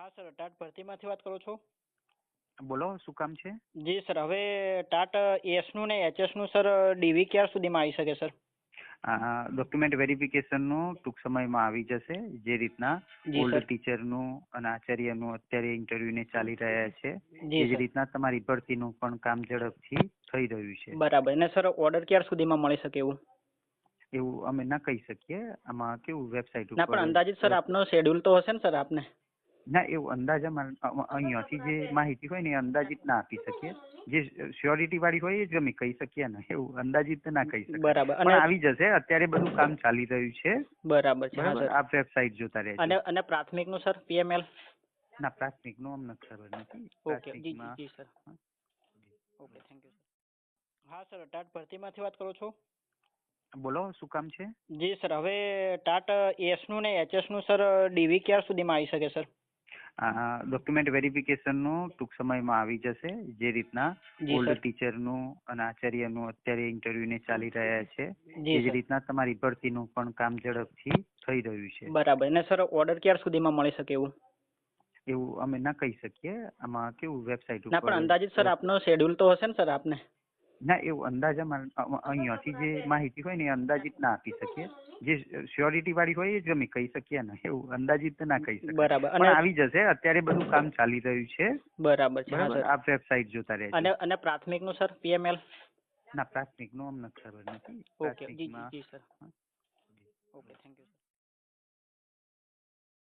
હા sir TAT ભરતીમાંથી વાત કરો છો? બોલો શું કામ છે? જી સર હવે ટાટ એસનું ને એચએસનું સર ડીવી ક્યાર સુધીમાં આવી શકે સર? ડોક્યુમેન્ટ વેરિફિકેશનનું ટૂંક સમયમાં આવી જશે જે રીતના ઓલ્ડ ટીચરનું અને આચાર્યનું અત્યારે ઇન્ટરવ્યુને ચાલી રહ્યા છે. જે એ જ રીતના તમારી ભરતીનું પણ કામ ઝડપથી થઈ રહ્યું છે. બરાબર. અને સર ઓર્ડર ક્યાર સુધીમાં મળી શકે એવું? એવું અમે ના કહી શકીએ. આમાં કેવું વેબસાઇટ ના પણ ઉપર અંદાજિત સર આપનો શેડ્યુલ તો હશે ને સર આપને? ના એવું અંદાજામાં અ- અહીંયાથી જે માહિતી હોય ને એ અંદાજિત ના આપી શકીએ. જે શ્યોરિટી વાળી હોય એ જ અમે કહી શકીએ ને એવું અંદાજિત ના કહી શકીએ બરાબર અને આવી જશે અત્યારે બધું કામ ચાલી રહ્યું છે. બરાબર છે આપ વેબસાઇટ જોતા રહેજો. અને અને પ્રાથમિકનું સર પીએમએલ ના પ્રાથમિકનું અમને ખબર નથી. ઓકે જી જી સર. ઓકે થેન્ક યુ હા સર ટાટ ભરતીમાંથી વાત કરો છો? બોલો શું કામ છે? જી સર હવે ટાટ એસનું ને એચએસનું સર ડીવી ક્યાર સુધીમાં આવી શકે સર? ડોક્યુમેન્ટ વેરિફિકેશનનું ટૂંક સમયમાં આવી જશે. જે રીતના ઓલ્ડ ટીચરનું અને આચાર્યનું અત્યારે ઇન્ટરવ્યુને ચાલી રહ્યા છે. જી એ જ રીતના તમારી ભરતીનું પણ કામ ઝડપથી થઈ રહ્યું છે. બરાબર. અને સર ઓર્ડર ક્યાર સુધીમાં મળી શકે એવું? એવું અમે ના કહી શકીએ. આમાં કેવું વેબસાઇટ ના ઉપર પણ અંદાજિત સર આપનો શેડ્યુલ તો હશે ને સર આપને? ના એવું અંદાજામાં અ- અહીંયાથી જે માહિતી હોય ને એ અંદાજિત ના આપી શકીએ. જે સ્યોરિટી વાળી હોય એ જ અમે કહી શકીએ ને એવું અંદાજિત ના કહી શકીએ. બરાબર. અને આવી જશે અત્યારે બધું કામ ચાલી રહ્યું છે. બરાબર છે આ આપ વેબસાઇટ જોતા રહેજો. અને અને પ્રાથમિકનું સર પીએમએલ ના પ્રાથમિકનું અમને ખબર નથી. ઓકે જી જી સર. Okay thank you